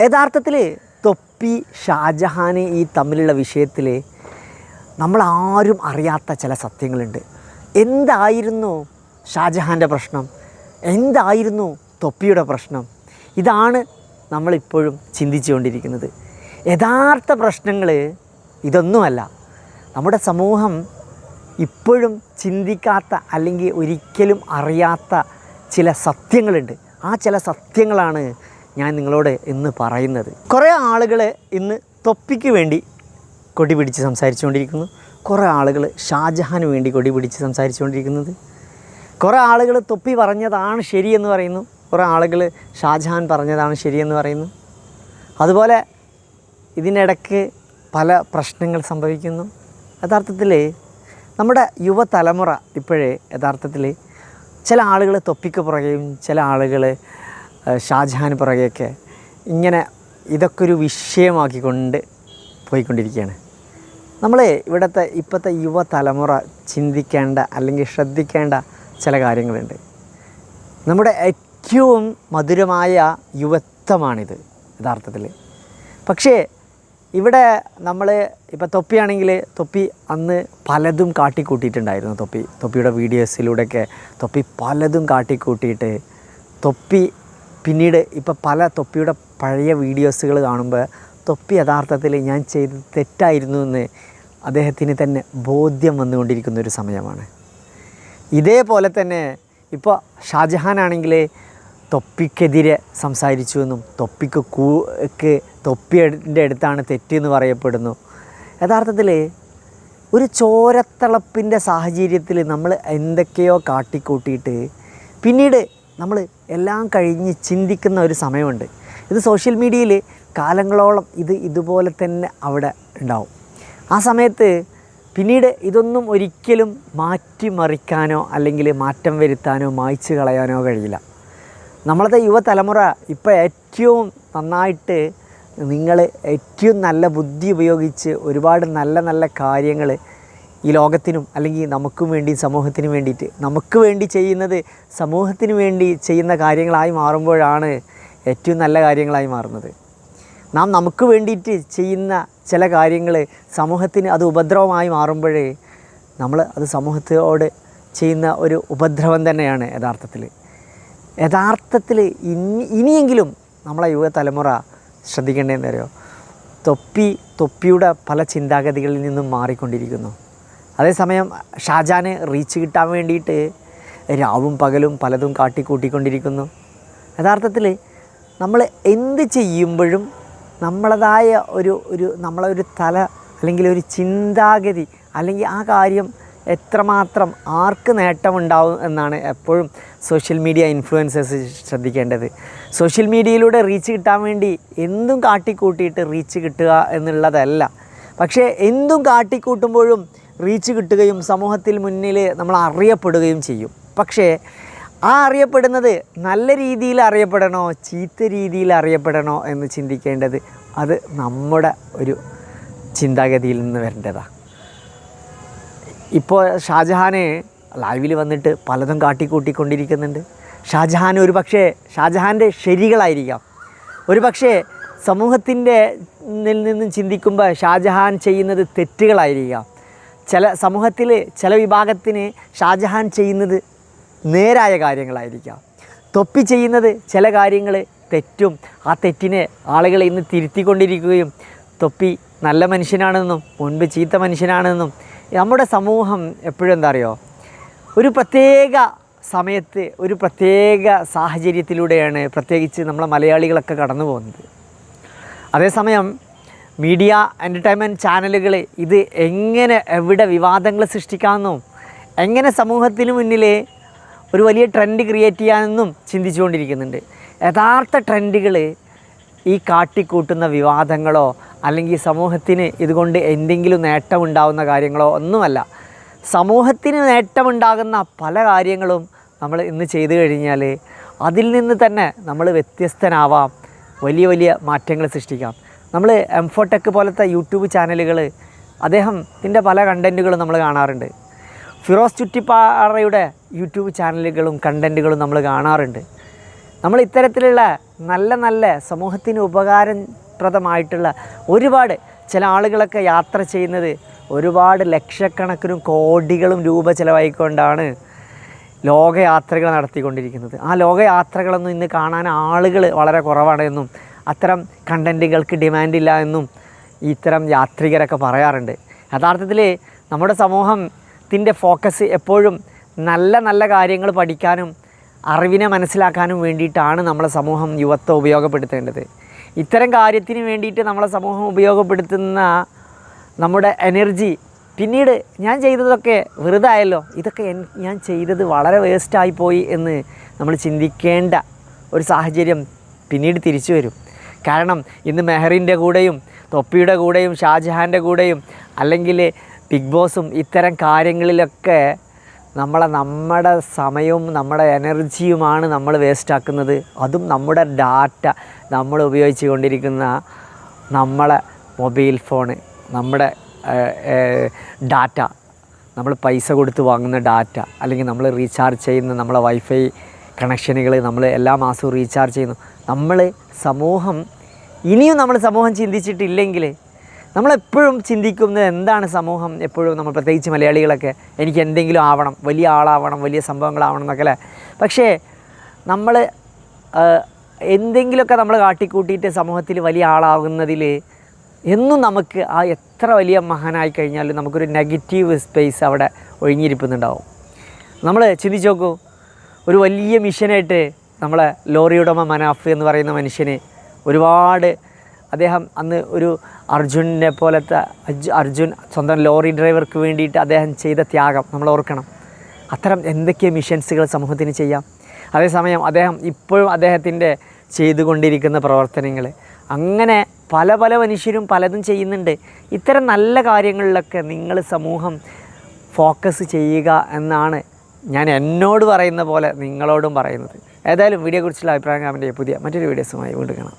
യഥാർത്ഥത്തിൽ തൊപ്പി ഷാജഹാന് ഈ തമ്മിലുള്ള വിഷയത്തിൽ നമ്മളാരും അറിയാത്ത ചില സത്യങ്ങളുണ്ട്. എന്തായിരുന്നു ഷാജഹാന്റെ പ്രശ്നം? എന്തായിരുന്നു തൊപ്പിയുടെ പ്രശ്നം? ഇതാണ് നമ്മളിപ്പോഴും ചിന്തിച്ചുകൊണ്ടിരിക്കുന്നത്. യഥാർത്ഥ പ്രശ്നങ്ങൾ ഇതൊന്നുമല്ല. നമ്മുടെ സമൂഹം ഇപ്പോഴും ചിന്തിക്കാത്ത അല്ലെങ്കിൽ ഒരിക്കലും അറിയാത്ത ചില സത്യങ്ങളുണ്ട്. ആ ചില സത്യങ്ങളാണ് ഞാൻ നിങ്ങളോട് ഇന്ന് പറയുന്നത്. കുറേ ആളുകൾ ഇന്ന് തൊപ്പിക്ക് വേണ്ടി കൊടി പിടിച്ച് സംസാരിച്ചുകൊണ്ടിരിക്കുന്നു. കുറേ ആളുകൾ ഷാജഹാന് വേണ്ടി കൊടി പിടിച്ച് സംസാരിച്ചുകൊണ്ടിരിക്കുന്നത്. കുറേ ആളുകൾ തൊപ്പി പറഞ്ഞതാണ് ശരിയെന്ന് പറയുന്നു. കുറേ ആളുകൾ ഷാജഹാൻ പറഞ്ഞതാണ് ശരിയെന്ന് പറയുന്നു. അതുപോലെ ഇതിനിടയ്ക്ക് പല പ്രശ്നങ്ങൾ സംഭവിക്കുന്നു. യഥാർത്ഥത്തിൽ നമ്മുടെ യുവതലമുറ ഇപ്പോഴേ യഥാർത്ഥത്തിൽ ചില ആളുകൾ തൊപ്പിക്ക് പുറകെയും ചില ആളുകൾ ഷാജഹാന് പുറകെയൊക്കെ ഇങ്ങനെ ഇതൊക്കെ ഒരു വിഷയമാക്കിക്കൊണ്ട് പോയിക്കൊണ്ടിരിക്കുകയാണ്. നമ്മളെ ഇവിടുത്തെ ഇപ്പോഴത്തെ യുവതലമുറ ചിന്തിക്കേണ്ട അല്ലെങ്കിൽ ശ്രദ്ധിക്കേണ്ട ചില കാര്യങ്ങളുണ്ട്. നമ്മുടെ ഏറ്റവും മധുരമായ യുവത്വമാണിത് യഥാർത്ഥത്തിൽ. പക്ഷേ ഇവിടെ നമ്മൾ ഇപ്പോൾ തൊപ്പിയാണെങ്കിൽ തൊപ്പി അന്ന് പലതും കാട്ടിക്കൂട്ടിയിട്ടുണ്ടായിരുന്നു. തൊപ്പി തൊപ്പിയുടെ വീഡിയോസിലൂടെയൊക്കെ തൊപ്പി പലതും കാട്ടിക്കൂട്ടിയിട്ട് തൊപ്പി പിന്നീട് ഇപ്പോൾ പല തൊപ്പിയുടെ പഴയ വീഡിയോസുകൾ കാണുമ്പോൾ തൊപ്പി യഥാർത്ഥത്തിൽ ഞാൻ ചെയ്തത് തെറ്റായിരുന്നു എന്ന് അദ്ദേഹത്തിന് തന്നെ ബോധ്യം വന്നുകൊണ്ടിരിക്കുന്ന ഒരു സമയമാണ്. ഇതേപോലെ തന്നെ ഇപ്പോൾ ഷാജഹാൻ ആണെങ്കിൽ തൊപ്പിക്കെതിരെ സംസാരിച്ചു എന്നും തൊപ്പിക്ക് കൂക്ക് തൊപ്പിയുടെ അടുത്താണ് തെറ്റെന്ന് പറയപ്പെടുന്നു. യഥാർത്ഥത്തിൽ ഒരു ചോരത്തിളപ്പിന്റെ സാഹചര്യത്തിൽ നമ്മൾ എന്തൊക്കെയോ കാട്ടിക്കൂട്ടിയിട്ട് പിന്നീട് നമ്മൾ എല്ലാം കഴിഞ്ഞ് ചിന്തിക്കുന്ന ഒരു സമയമുണ്ട്. ഇത് സോഷ്യൽ മീഡിയയിൽ കാലങ്ങളോളം ഇത് ഇതുപോലെ തന്നെ അവിടെ ഉണ്ടാവും. ആ സമയത്ത് പിന്നീട് ഇതൊന്നും ഒരിക്കലും മാറ്റിമറിക്കാനോ അല്ലെങ്കിൽ മാറ്റം വരുത്താനോ മായ്ച്ചു കളയാനോ കഴിയില്ല. നമ്മളത്തെ യുവതലമുറ ഇപ്പോൾ ഏറ്റവും നന്നായിട്ട് നിങ്ങൾ ഏറ്റവും നല്ല ബുദ്ധി ഉപയോഗിച്ച് ഒരുപാട് നല്ല നല്ല കാര്യങ്ങൾ ഈ ലോകത്തിനും അല്ലെങ്കിൽ നമുക്കും വേണ്ടി സമൂഹത്തിനും വേണ്ടിയിട്ട്. നമുക്ക് വേണ്ടി ചെയ്യുന്നത് സമൂഹത്തിന് വേണ്ടി ചെയ്യുന്ന കാര്യങ്ങളായി മാറുമ്പോഴാണ് ഏറ്റവും നല്ല കാര്യങ്ങളായി മാറുന്നത്. നാം നമുക്ക് വേണ്ടിയിട്ട് ചെയ്യുന്ന ചില കാര്യങ്ങൾ സമൂഹത്തിന് അത് ഉപദ്രവമായി മാറുമ്പോഴേ നമ്മൾ അത് സമൂഹത്തോട് ചെയ്യുന്ന ഒരു ഉപദ്രവം തന്നെയാണ് യഥാർത്ഥത്തിൽ. യഥാർത്ഥത്തിൽ ഇനി ഇനിയെങ്കിലും നമ്മളെ യുവതലമുറ ശ്രദ്ധിക്കേണ്ടതെന്ന് അറിയോ? തൊപ്പി തൊപ്പിയുടെ പല ചിന്താഗതികളിൽ നിന്നും മാറിക്കൊണ്ടിരിക്കുന്നു. അതേസമയം ഷാജാനെ റീച്ച് കിട്ടാൻ വേണ്ടിയിട്ട് രാവും പകലും പലതും കാട്ടിക്കൂട്ടിക്കൊണ്ടിരിക്കുന്നു. യഥാർത്ഥത്തിൽ നമ്മൾ എന്ത് ചെയ്യുമ്പോഴും നമ്മളതായ ഒരു ഒരു നമ്മളെ ഒരു തല അല്ലെങ്കിൽ ഒരു ചിന്താഗതി അല്ലെങ്കിൽ ആ കാര്യം എത്രമാത്രം ആർക്ക് നേട്ടമുണ്ടാവും എന്നാണ് എപ്പോഴും സോഷ്യൽ മീഡിയ ഇൻഫ്ലുവൻസേഴ്സ് ശ്രദ്ധിക്കേണ്ടത്. സോഷ്യൽ മീഡിയയിലൂടെ റീച്ച് കിട്ടാൻ വേണ്ടി എന്തും കാട്ടിക്കൂട്ടിയിട്ട് റീച്ച് കിട്ടുക എന്നുള്ളതല്ല. പക്ഷേ എന്തും കാട്ടിക്കൂട്ടുമ്പോഴും റീച്ച് കിട്ടുകയും സമൂഹത്തിൽ മുന്നിൽ നമ്മൾ അറിയപ്പെടുകയും ചെയ്യും. പക്ഷേ ആ അറിയപ്പെടുന്നത് നല്ല രീതിയിൽ അറിയപ്പെടണോ ചീത്ത രീതിയിൽ അറിയപ്പെടണോ എന്ന് ചിന്തിക്കേണ്ടത് അത് നമ്മുടെ ഒരു ചിന്താഗതിയിൽ നിന്ന് വരേണ്ടതാണ് ഇപ്പോൾ ഷാജഹാനെ ലൈവിൽ വന്നിട്ട് പലതും കാട്ടിക്കൂട്ടിക്കൊണ്ടിരിക്കുന്നുണ്ട്. ഷാജഹാൻ ഒരു പക്ഷേ ഷാജഹാന്റെ ശരികളായിരിക്കാം. ഒരു പക്ഷേ സമൂഹത്തിന്റെ നിന്നും ചിന്തിക്കുമ്പോൾ ഷാജഹാൻ ചെയ്യുന്നത് തെറ്റുകളായിരിക്കാം. ചില സമൂഹത്തിൽ ചില വിഭാഗത്തിന് ഷാജഹാൻ ചെയ്യുന്നത് നേരായ കാര്യങ്ങളായിരിക്കാം. തൊപ്പി ചെയ്യുന്നത് ചില കാര്യങ്ങൾ തെറ്റും ആ തെറ്റിനെ ആളുകൾ ഇന്ന് തിരുത്തിക്കൊണ്ടിരിക്കുകയും തൊപ്പി നല്ല മനുഷ്യനാണെന്നും മുൻപ് ചീത്ത മനുഷ്യനാണെന്നും നമ്മുടെ സമൂഹം എപ്പോഴും എന്താ അറിയോ? ഒരു പ്രത്യേക സമയത്ത് ഒരു പ്രത്യേക സാഹചര്യത്തിലൂടെയാണ് പ്രത്യേകിച്ച് നമ്മളെ മലയാളികളൊക്കെ കടന്നു പോകുന്നത് അതേസമയം മീഡിയ എന്റർടൈൻമെന്റ് ചാനലുകൾ ഇത് എങ്ങനെ എവിടെ വിവാദങ്ങൾ സൃഷ്ടിക്കാമെന്നും എങ്ങനെ സമൂഹത്തിന് മുന്നിൽ ഒരു വലിയ ട്രെൻഡ് ക്രിയേറ്റ് ചെയ്യാമെന്നും ചിന്തിച്ചുകൊണ്ടിരിക്കുന്നുണ്ട്. യഥാർത്ഥ ട്രെൻഡുകൾ ഈ കാട്ടിക്കൂട്ടുന്ന വിവാദങ്ങളോ അല്ലെങ്കിൽ സമൂഹത്തിന് ഇതുകൊണ്ട് എന്തെങ്കിലും നേട്ടമുണ്ടാകുന്ന കാര്യങ്ങളോ ഒന്നുമല്ല. സമൂഹത്തിന് നേട്ടമുണ്ടാകുന്ന പല കാര്യങ്ങളും നമ്മൾ ഇന്ന് ചെയ്തു കഴിഞ്ഞാൽ അതിൽ നിന്ന് തന്നെ നമ്മൾ വ്യത്യസ്തനാവാം വലിയ വലിയ മാറ്റങ്ങൾ സൃഷ്ടിക്കാം. നമ്മൾ എംഫോടെക് പോലത്തെ യൂട്യൂബ് ചാനലുകൾ അദ്ദേഹത്തിന്റെ പല കണ്ടന്റുകളും നമ്മൾ കാണാറുണ്ട്. ഫിറോസ് ചുറ്റിപ്പാറയുടെ യൂട്യൂബ് ചാനലുകളും കണ്ടന്റുകളും നമ്മൾ കാണാറുണ്ട്. നമ്മൾ ഇത്തരത്തിലുള്ള നല്ല നല്ല സമൂഹത്തിന് ഉപകാരപ്രദമായിട്ടുള്ള ഒരുപാട് ചില ആളുകളൊക്കെ യാത്ര ചെയ്യുന്നത് ഒരുപാട് ലക്ഷക്കണക്കിനും കോടികളും രൂപ ചിലവായിക്കൊണ്ടാണ് ലോകയാത്രകൾ നടത്തിക്കൊണ്ടിരിക്കുന്നത്. ആ ലോകയാത്രകളൊന്നും ഇന്ന് കാണാൻ ആളുകൾ വളരെ കുറവാണ് എന്നും അത്തരം കണ്ടന്റുകൾക്ക് ഡിമാൻഡില്ല എന്നും ഇത്തരം യാത്രികരൊക്കെ പറയാറുണ്ട്. യഥാർത്ഥത്തിൽ നമ്മുടെ സമൂഹത്തിന്റെ ഫോക്കസ് എപ്പോഴും നല്ല നല്ല കാര്യങ്ങൾ പഠിക്കാനും അറിവിനെ മനസ്സിലാക്കാനും വേണ്ടിയിട്ടാണ് നമ്മളെ സമൂഹം യുവത്വം ഉപയോഗപ്പെടുത്തേണ്ടത്. ഇത്തരം കാര്യത്തിന് വേണ്ടിയിട്ട് നമ്മളെ സമൂഹം ഉപയോഗപ്പെടുത്തുന്ന നമ്മുടെ എനർജി പിന്നീട് ഞാൻ ചെയ്തതൊക്കെ വെറുതെ ആയല്ലോ ഇതൊക്കെ ഞാൻ ചെയ്തത് വളരെ വേസ്റ്റായിപ്പോയി എന്ന് നമ്മൾ ചിന്തിക്കേണ്ട ഒരു സാഹചര്യം പിന്നീട് തിരിച്ചു വരും. കാരണം ഇന്ന് മെഹറിന്റെ കൂടെയും തൊപ്പിയുടെ കൂടെയും ഷാജഹാന്റെ കൂടെയും അല്ലെങ്കിൽ ബിഗ് ബോസും ഇത്തരം കാര്യങ്ങളിലൊക്കെ നമ്മളെ നമ്മുടെ സമയവും നമ്മുടെ എനർജിയുമാണ് നമ്മൾ വേസ്റ്റാക്കുന്നത്. അതും നമ്മുടെ ഡാറ്റ നമ്മൾ ഉപയോഗിച്ച് കൊണ്ടിരിക്കുന്ന നമ്മളെ മൊബൈൽ ഫോണ് നമ്മുടെ ഡാറ്റ. നമ്മൾ പൈസ കൊടുത്ത് വാങ്ങുന്ന ഡാറ്റ അല്ലെങ്കിൽ നമ്മൾ റീചാർജ് ചെയ്യുന്ന നമ്മളെ വൈഫൈ കണക്ഷനുകൾ നമ്മൾ എല്ലാ മാസവും റീചാർജ് ചെയ്യുന്നു. നമ്മൾ സമൂഹം ഇനിയും നമ്മൾ സമൂഹം ചിന്തിച്ചിട്ടില്ലെങ്കിൽ നമ്മളെപ്പോഴും ചിന്തിക്കുന്നത് എന്താണ് സമൂഹം? എപ്പോഴും നമ്മൾ പ്രത്യേകിച്ച് മലയാളികളൊക്കെ എനിക്ക് എന്തെങ്കിലും ആവണം വലിയ ആളാവണം വലിയ സംഭവങ്ങളാവണം എന്നൊക്കെ അല്ലേ? പക്ഷേ നമ്മൾ എന്തെങ്കിലുമൊക്കെ നമ്മൾ കാട്ടിക്കൂട്ടിയിട്ട് സമൂഹത്തിൽ വലിയ ആളാകുന്നതിൽ എന്നും നമുക്ക് ആ എത്ര വലിയ മഹാനായി കഴിഞ്ഞാലും നമുക്കൊരു നെഗറ്റീവ് സ്പേസ് അവിടെ ഒഴിഞ്ഞിരിക്കുന്നുണ്ടാവും നമ്മൾ ചിന്തിച്ചു നോക്കൂ ഒരു വലിയ മിഷനായിട്ട് നമ്മളെ ലോറിയുടമ മനാഫ് എന്ന് പറയുന്ന മനുഷ്യന് ഒരുപാട് അദ്ദേഹം അന്ന് ഒരു അർജുനെ പോലത്തെ അർജു- അർജുൻ സ്വന്തം ലോറി ഡ്രൈവർക്ക് വേണ്ടിയിട്ട് അദ്ദേഹം ചെയ്ത ത്യാഗം നമ്മൾ ഓർക്കണം. അത്തരം എന്തൊക്കെ മിഷൻസുകൾ സമൂഹത്തിന് ചെയ്യാം. അതേസമയം അദ്ദേഹം ഇപ്പോഴും അദ്ദേഹത്തിന്റെ ചെയ്തുകൊണ്ടിരിക്കുന്ന പ്രവർത്തനങ്ങൾ. അങ്ങനെ പല പല മനുഷ്യരും പലതും ചെയ്യുന്നുണ്ട്. ഇത്തരം നല്ല കാര്യങ്ങളിലൊക്കെ നിങ്ങൾ സമൂഹം ഫോക്കസ് ചെയ്യുക എന്നാണ് ഞാൻ എന്നോട് പറയുന്ന പോലെ നിങ്ങളോടും പറയുന്നത്. ഏതായാലും വീഡിയോയെക്കുറിച്ചുള്ള അഭിപ്രായം ചെയ്യുക. പുതിയ മറ്റൊരു വീഡിയോസുമായി വീണ്ടും കാണാം.